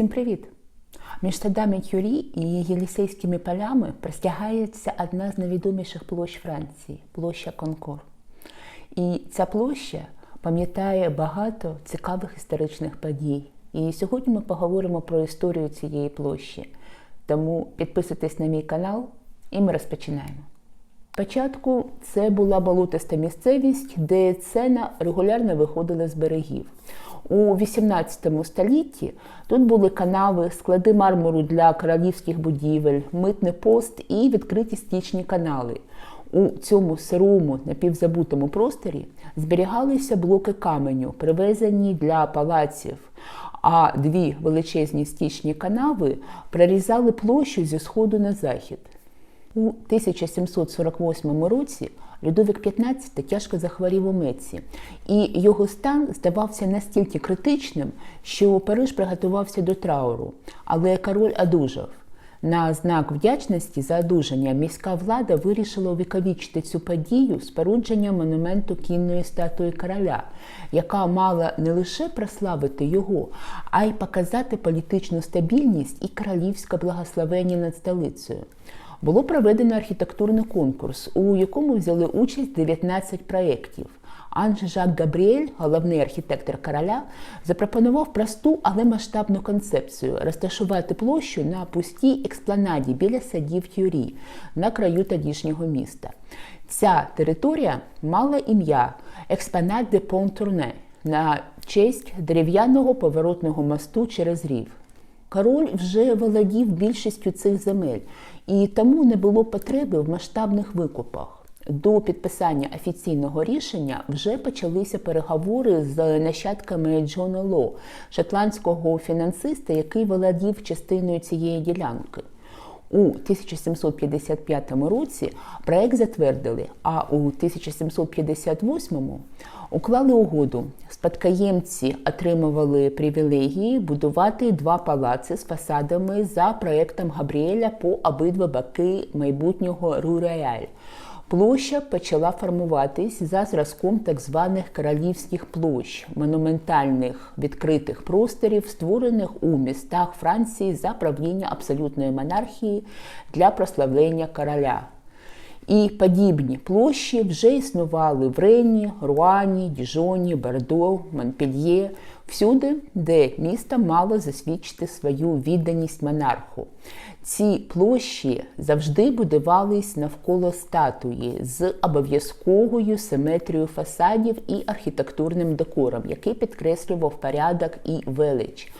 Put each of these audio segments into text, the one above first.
Всім привіт! Між садами Кюрі і Єлісейськими полями простягається одна з найвідоміших площ Франції площа Конкор. І ця площа пам'ятає багато цікавих історичних подій. І сьогодні ми поговоримо про історію цієї площі. Тому підписуйтесь на мій канал і ми розпочинаємо. Спочатку це була болотиста місцевість, де цена регулярно виходила з берегів. У 18 столітті тут були канави, склади мармуру для королівських будівель, митний пост і відкриті стічні канали. У цьому сирому напівзабутому просторі зберігалися блоки каменю, привезені для палаців. А дві величезні стічні канави прорізали площу зі сходу на захід. У 1748 році Людовік XV тяжко захворів у Меці, і його стан здавався настільки критичним, що Париж приготувався до трауру, але король одужав. На знак вдячності за одужання міська влада вирішила увіковічити цю подію спорудженням монументу кінної статуї короля, яка мала не лише прославити його, а й показати політичну стабільність і королівське благословення над столицею. Було проведено архітектурний конкурс, у якому взяли участь 19 проєктів. Анж Жак Габріель, головний архітектор короля, запропонував просту, але масштабну концепцію розташувати площу на пустій експланаді біля садів Тюрі на краю тодішнього міста. Ця територія мала ім'я Експонат де Пон-Турне на честь дерев'яного поворотного мосту через рів. Король вже володів більшістю цих земель, і тому не було потреби в масштабних викупах. До підписання офіційного рішення вже почалися переговори з нащадками Джона Ло, шотландського фінансиста, який володів частиною цієї ділянки. У 1755 році проект затвердили, а у 1758 уклали угоду. Спадкоємці отримували привілегії будувати два палаци з фасадами за проектом Габріеля по обидва боки майбутнього Ру-Рояль. Площа почала формуватись за зразком так званих королівських площ, монументальних відкритих просторів, створених у містах Франції за правління абсолютної монархії для прославлення короля. І подібні площі вже існували в Рені, Руані, Діжоні, Бордо, Монпельє, всюди, де місто мало засвідчити свою відданість монарху. Ці площі завжди будувались навколо статуї з обов'язковою симетрією фасадів і архітектурним декором, який підкреслював порядок і велич.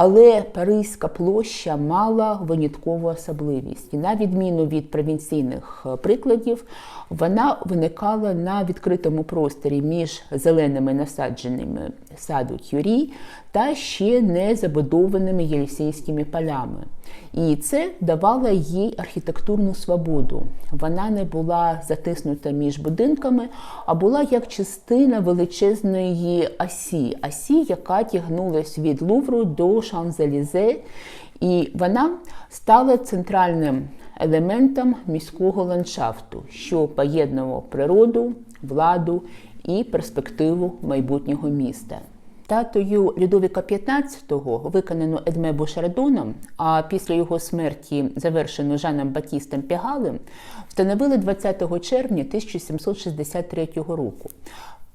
Але Паризька площа мала виняткову особливість. І на відміну від провінційних прикладів, вона виникала на відкритому просторі між зеленими насадженими саду Кюрі та ще не забудованими єлісейськими полями. І це давало їй архітектурну свободу. Вона не була затиснута між будинками, а була як частина величезної осі, осі, яка тягнулась від Лувру до Шанзелізе, і вона стала центральним елементом міського ландшафту, що поєднував природу, владу і перспективу майбутнього міста. Татою Людовіка XV, виконану Едме Бушардоном, а після його смерті завершену Жаном Батістом Пігалем, встановили 20 червня 1763 року.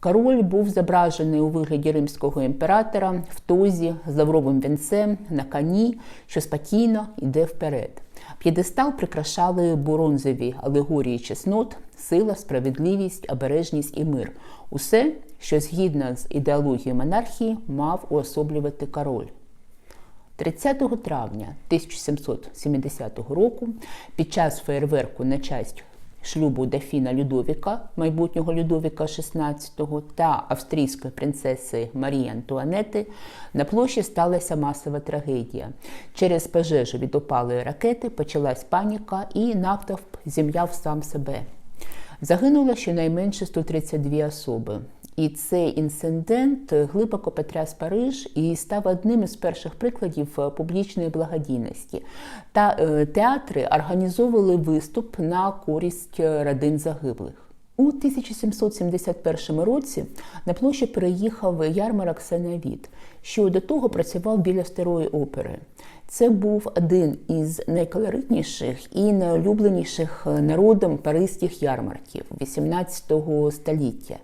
Король був зображений у вигляді римського імператора в тозі з лавровим вінцем на коні, що спокійно йде вперед. П'єдестал прикрашали бронзові алегорії чеснот, сила, справедливість, обережність і мир. Усе, що згідно з ідеологією монархії мав уособлювати король. 30 травня 1770 року під час феєрверку на честь шлюбу Дефіна Людовіка, майбутнього Людовіка XVI та австрійської принцеси Марії Антуанети на площі сталася масова трагедія. Через пожежу від опалої ракети почалась паніка і натовп зім'яв сам себе. Загинуло щонайменше 132 особи. І цей інцидент глибоко потряс Париж і став одним із перших прикладів публічної благодійності. Та театри організовували виступ на користь родин загиблих. У 1771 році на площу переїхав ярмарок Сенавіт, що до того працював біля старої опери. Це був один із найколоритніших і найулюбленіших народом паризьких ярмарків XVIII століття.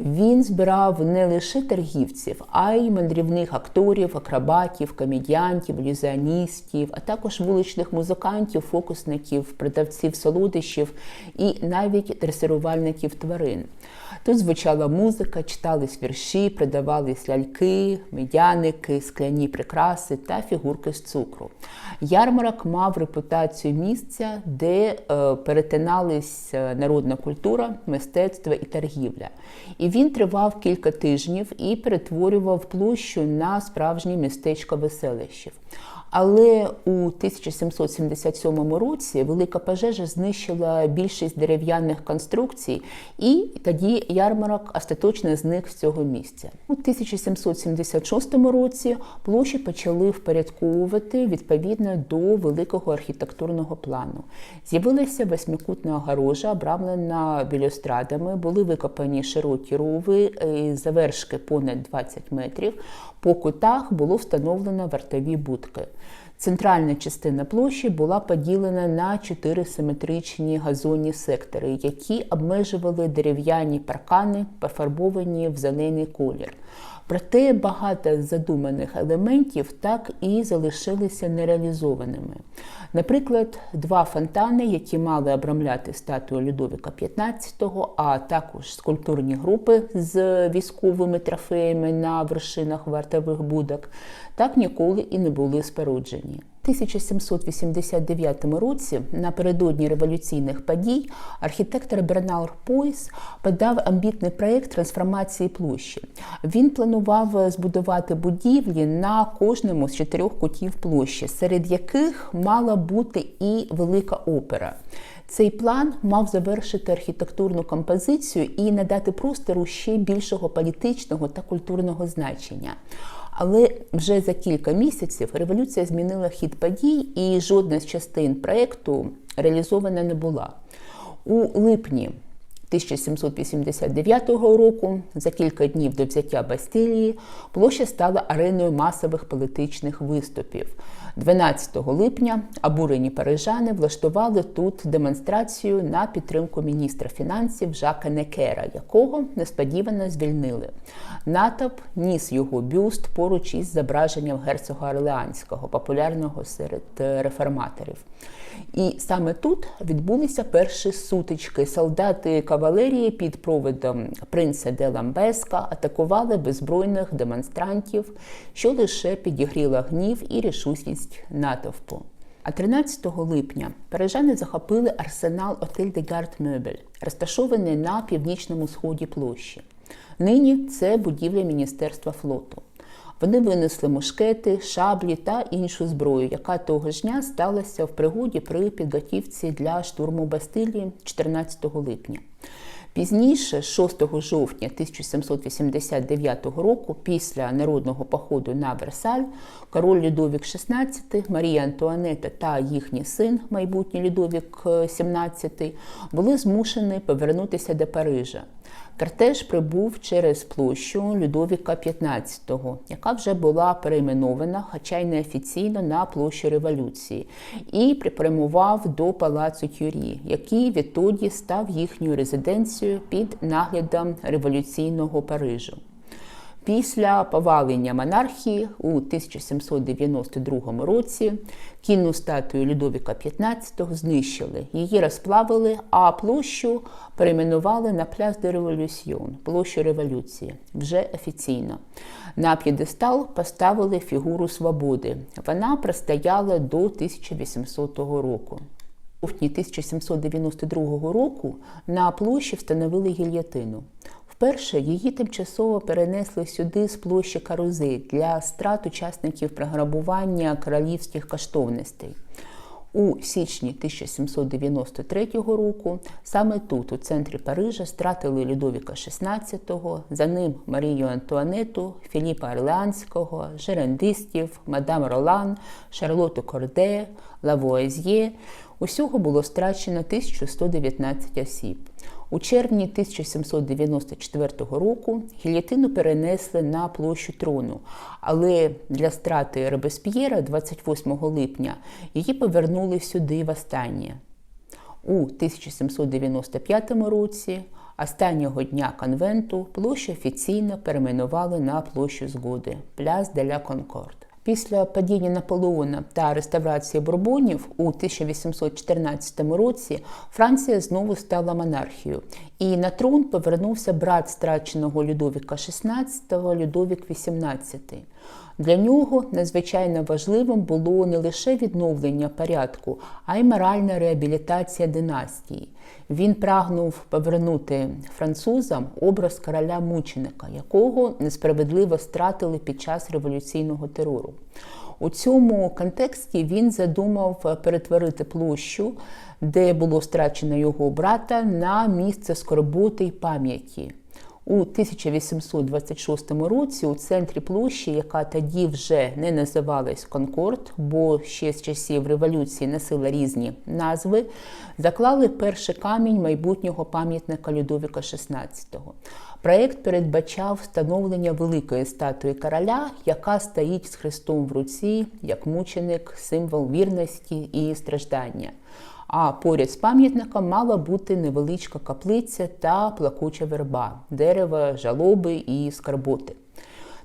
Він збирав не лише торгівців, а й мандрівних акторів, акробатів, комедіантів, ілюзіоністів, а також вуличних музикантів, фокусників, продавців солодощів і навіть дресирувальників тварин. Тут звучала музика, читались вірші, продавались ляльки, медяники, скляні прикраси та фігурки з цукру. Ярмарок мав репутацію місця, де е, перетинались народна культура, мистецтво і торгівля. І він тривав кілька тижнів і перетворював площу на справжнє містечко веселищів. Але у 1777 році велика пожежа знищила більшість дерев'яних конструкцій, і тоді ярмарок остаточно зник з цього місця. У 1776 році площі почали впорядковувати відповідно до великого архітектурного плану. З'явилася восьмикутна огорожа, обрамлена білюстрадами, були викопані широкі рови завершки понад 20 метрів. По кутах було встановлено вартові будки. Центральна частина площі була поділена на чотири симетричні газонні сектори, які обмежували дерев'яні паркани, пофарбовані в зелений колір. Проте багато задуманих елементів так і залишилися нереалізованими. Наприклад, два фонтани, які мали обрамляти статую Людовіка XV, а також скульптурні групи з військовими трофеями на вершинах вартових будок, так ніколи і не були споруджені. У 1789 році, напередодні революційних подій, архітектор Бернар Пойс подав амбітний проєкт трансформації площі. Він планував збудувати будівлі на кожному з чотирьох кутів площі, серед яких мала бути і велика опера. Цей план мав завершити архітектурну композицію і надати простору ще більшого політичного та культурного значення. Але вже за кілька місяців революція змінила хід подій, і жодна з частин проєкту реалізована не була. У липні 1789 року, за кілька днів до взяття Бастилії, площа стала ареною масових політичних виступів. 12 липня обурені парижани влаштували тут демонстрацію на підтримку міністра фінансів Жака Некера, якого несподівано звільнили. Натовп ніс його бюст поруч із зображенням герцога Орлеанського, популярного серед реформаторів. І саме тут відбулися перші сутички. Солдати кавалерії під проводом принца де Ламбеска атакували беззбройних демонстрантів, що лише підігріла гнів і рішучість натовпу. А 13 липня парижани захопили арсенал Отель де Гард Мебель, розташований на північному сході площі. Нині це будівля Міністерства флоту. Вони винесли мушкети, шаблі та іншу зброю, яка того ж дня сталася в пригоді при підготівці для штурму Бастилії 14 липня. Пізніше, 6 жовтня 1789 року, після народного походу на Версаль, король Людовік XVI, Марія Антуанета та їхній син, майбутній Людовік XVII, були змушені повернутися до Парижа. Кортеж прибув через площу Людовіка XV, яка вже була перейменована, хоча й неофіційно на площу революції, і припрямував до палацу Кюрі, який відтоді став їхньою резиденцією під наглядом революційного Парижу. Після повалення монархії у 1792 році кінну статую Людовіка XV знищили, її розплавили, а площу перейменували на пляс де революціон, площу революції, вже офіційно. На п'єдестал поставили фігуру свободи. Вона простояла до 1800 року. У жовтні 1792 року на площі встановили гільйотину. Вперше її тимчасово перенесли сюди з площі Карузи для страт учасників програбування королівських коштовностей. У січні 1793 року саме тут, у центрі Парижа, стратили Людовіка XVI, за ним Марію Антуанету, Філіпа Орлеанського, жерандистів, мадам Ролан, Шарлоту Корде, Лавуазьє. Усього було страчено 1119 осіб. У червні 1794 року гільотину перенесли на площу трону, але для страти Робесп'єра 28 липня її повернули сюди востаннє. У 1795 році, останнього дня конвенту, площу офіційно перейменували на площу згоди Пляс де ля Конкорд. Після падіння Наполеона та реставрації Бурбонів у 1814 році Франція знову стала монархією, і на трон повернувся брат страченого Людовіка XVI Людовік XVIII. Для нього надзвичайно важливим було не лише відновлення порядку, а й моральна реабілітація династії. Він прагнув повернути французам образ короля мученика, якого несправедливо стратили під час революційного терору. У цьому контексті він задумав перетворити площу, де було страчено його брата, на місце скорботи й пам'яті. У 1826 році у центрі площі, яка тоді вже не називалась Конкорд, бо ще з часів революції носила різні назви, заклали перший камінь майбутнього пам'ятника Людовіка XVI. Проєкт передбачав встановлення великої статуї короля, яка стоїть з хрестом в руці як мученик, символ вірності і страждання. А поряд з пам'ятником мала бути невеличка каплиця та плакуча верба, дерева, жалоби і скарботи.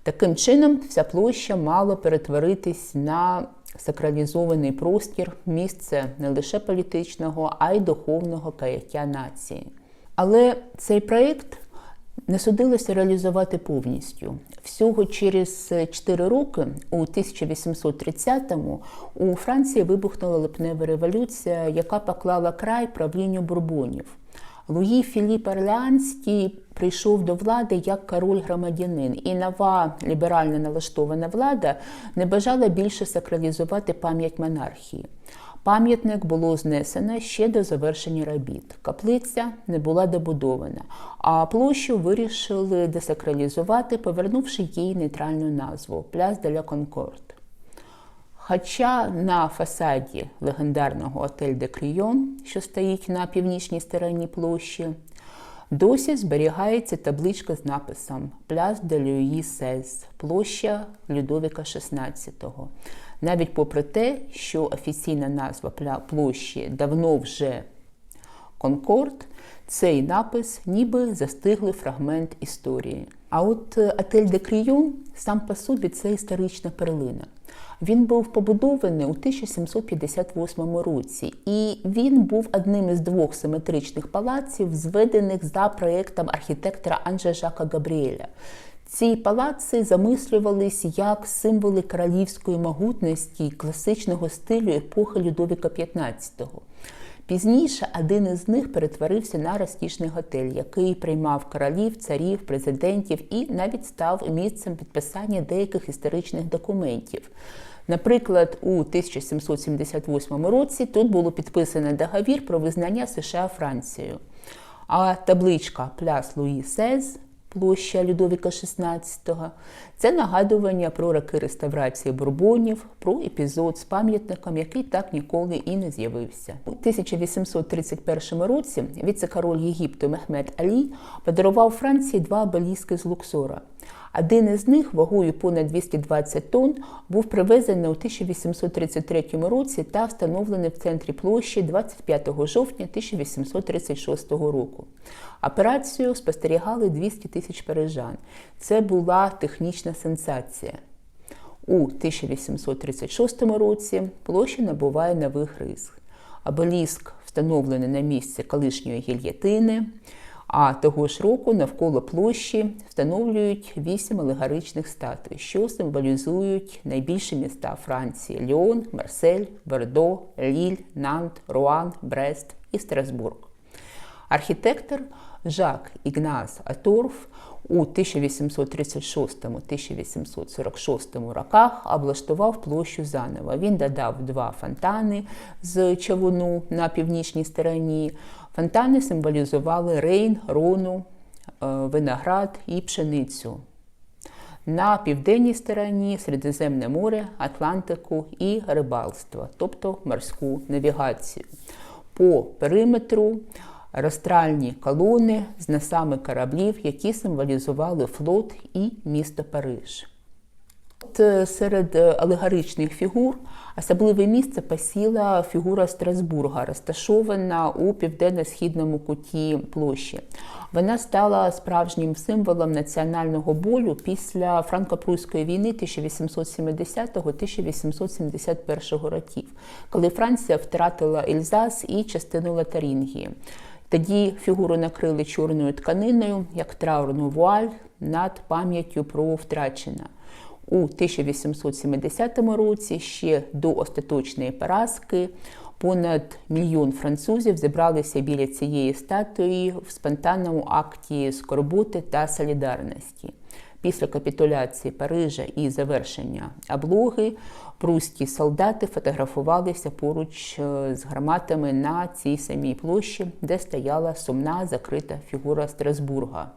Таким чином, вся площа мала перетворитись на сакралізований простір, місце не лише політичного, а й духовного каяття нації. Але цей проєкт не судилося реалізувати повністю. Всього через 4 роки, у 1830-му, у Франції вибухнула липнева революція, яка поклала край правлінню бурбонів. Луї Філіп Орлеанський прийшов до влади як король-громадянин, і нова ліберально налаштована влада не бажала більше сакралізувати пам'ять монархії. Пам'ятник було знесено ще до завершення робіт. Каплиця не була добудована, а площу вирішили десакралізувати, повернувши їй нейтральну назву Пляс деля Конкорд. Хоча на фасаді легендарного отель де Крійон, що стоїть на північній стороні площі, досі зберігається табличка з написом Пляс де Люї Сез, площа Людовіка XVI. Навіть попри те, що офіційна назва площі давно вже Конкорд, цей напис ніби застиглий фрагмент історії. А от отель де Кріюн сам по собі це історична перлина. Він був побудований у 1758 році, і він був одним із двох симетричних палаців, зведених за проєктом архітектора Анже Жака Габріеля. Ці палаци замислювались як символи королівської могутності класичного стилю епохи Людовіка XV. Пізніше один із них перетворився на розкішний готель, який приймав королів, царів, президентів і навіть став місцем підписання деяких історичних документів. Наприклад, у 1778 році тут було підписано договір про визнання США Францією. А табличка Пляс Луї Сез площа Людовіка XVI. Це нагадування про роки реставрації бурбонів, про епізод з пам'ятником, який так ніколи і не з'явився. У 1831 році віце-король Єгипту Мехмед Алі подарував Франції два обеліски з Луксора. Один із них вагою понад 220 тонн був привезений у 1833 році та встановлений в центрі площі 25 жовтня 1836 року. Операцію спостерігали 200 тисяч парижан. Це була технічна сенсація. У 1836 році площа набуває нових рис. Обеліск встановлений на місці колишньої гільєтини. А того ж року навколо площі встановлюють вісім алегаричних статуй, що символізують найбільші міста Франції: Ліон, Марсель, Бордо, Ліль, Нант, Руан, Брест і Страсбург. Архітектор Жак Ігназ Аторф у 1836-1846 роках облаштував площу заново. Він додав два фонтани з човуну на північній стороні. Фонтани символізували рейн, рону, е, виноград і пшеницю. На південній стороні Середземне море, Атлантику і рибалство, тобто морську навігацію. По периметру розстральні колони з носами кораблів, які символізували флот і місто Париж. От е, серед е, алегоричних фігур особливе місце посіла фігура Страсбурга, розташована у південно-східному куті площі. Вона стала справжнім символом національного болю після франко-прусської війни 1870-1871 років, коли Франція втратила Ельзас і частину Лотарингії. Тоді фігуру накрили чорною тканиною, як траурну вуаль над пам'яттю про втрачене. У 1870 році ще до остаточної поразки понад мільйон французів зібралися біля цієї статуї в спонтанному акті скорботи та солідарності. Після капітуляції Парижа і завершення облоги прусські солдати фотографувалися поруч е, з гарматами на цій самій площі, де стояла сумна закрита фігура Страсбурга.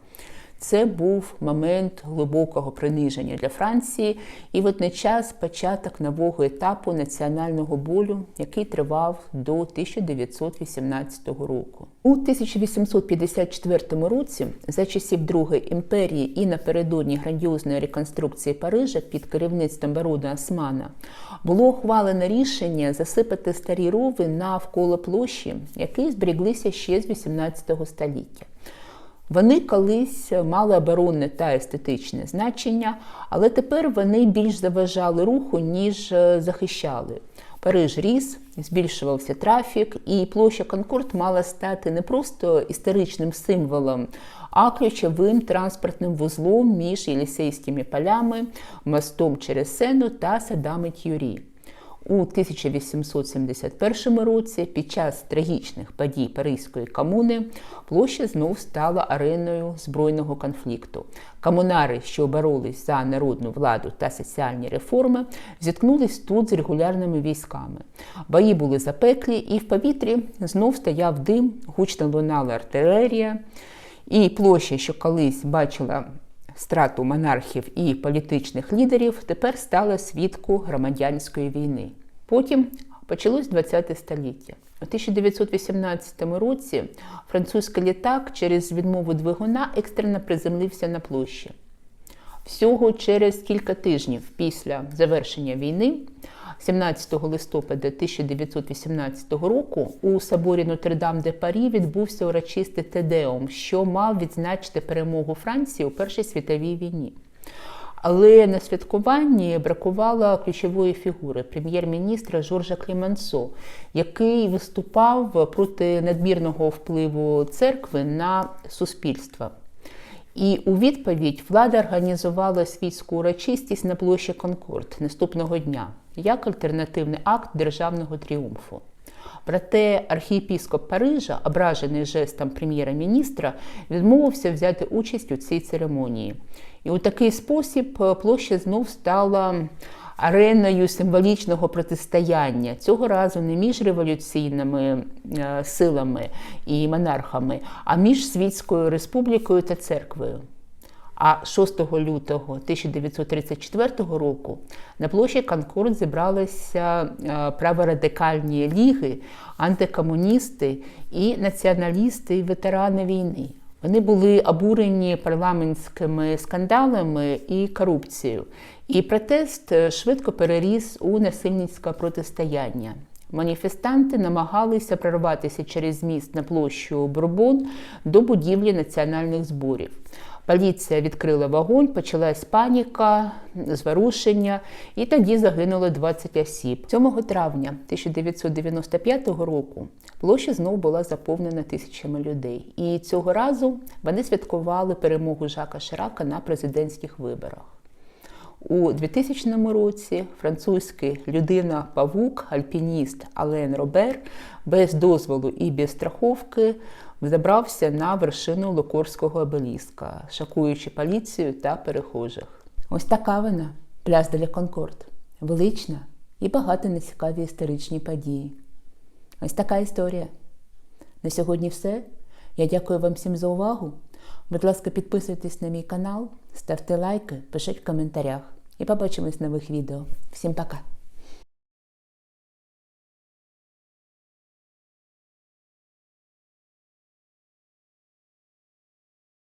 Це був момент глибокого приниження для Франції і водночас початок нового етапу національного болю, який тривав до 1918 року. У 1854 році, за часів Другої імперії і напередодні грандіозної реконструкції Парижа під керівництвом барона Османа, було ухвалено рішення засипати старі рови навколо площі, які зберіглися ще з 18 століття. Вони колись мали оборонне та естетичне значення, але тепер вони більш заважали руху, ніж е, захищали. Париж ріс, збільшувався трафік, і площа Конкорд мала стати не просто історичним символом, а ключовим транспортним вузлом між Єлісейськими полями, мостом через Сену та садами Т'юрі. У 1871 році, під час трагічних подій Паризької комуни, площа знов стала ареною збройного конфлікту. Комунари, що боролись за народну владу та соціальні реформи, зіткнулись тут з регулярними військами. Бої були запеклі, і в повітрі знов стояв дим, гучно лунала артилерія. І площа, що колись бачила страту монархів і політичних лідерів, тепер стала свідку громадянської війни. Потім почалось ХХ століття. У 1918 році французький літак через відмову двигуна екстрено приземлився на площі. Всього через кілька тижнів після завершення війни, 17 листопада 1918 року, у соборі Нотр-Дам де Парі відбувся урочистий Тедеум, що мав відзначити перемогу Франції у Першій світовій війні. Але на святкуванні бракувало ключової фігури прем'єр-міністра Жоржа Клімансо, який виступав проти надмірного впливу церкви на суспільство. І у відповідь влада організувала світську урочистість на площі Конкорд наступного дня як альтернативний акт державного тріумфу. Проте архієпіскоп Парижа, ображений жестом прем'єра-міністра, відмовився взяти участь у цій церемонії. І у такий спосіб площа знов стала ареною символічного протистояння цього разу не між революційними е, силами і монархами, а між Світською республікою та церквою. А 6 лютого 1934 року на площі Конкорд зібралися е, праворадикальні ліги, антикомуністи і націоналісти і ветерани війни. Вони були обурені парламентськими скандалами і корупцією. І протест е, швидко переріс у насильницьке протистояння. Маніфестанти намагалися прорватися через міст на площу Бурбон до будівлі національних зборів. Поліція відкрила вогонь, почалась паніка, зворушення, і тоді загинуло 20 осіб. 7 травня 1995 року площа знову була заповнена тисячами людей. І цього разу вони святкували перемогу Жака Ширака на президентських виборах. У 2000 році французький людина-павук, альпініст Ален Робер без дозволу і без страховки забрався на вершину Лукорського обеліска, шокуючи поліцію та перехожих. Ось така вона, пляс для Конкорд, велична і багато нецікаві історичні події. Ось така історія. На сьогодні все. Я дякую вам всім за увагу. Будь ласка, підписуйтесь на мій канал, ставте лайки, пишіть в коментарях. І побачимось в нових відео. Всім пока!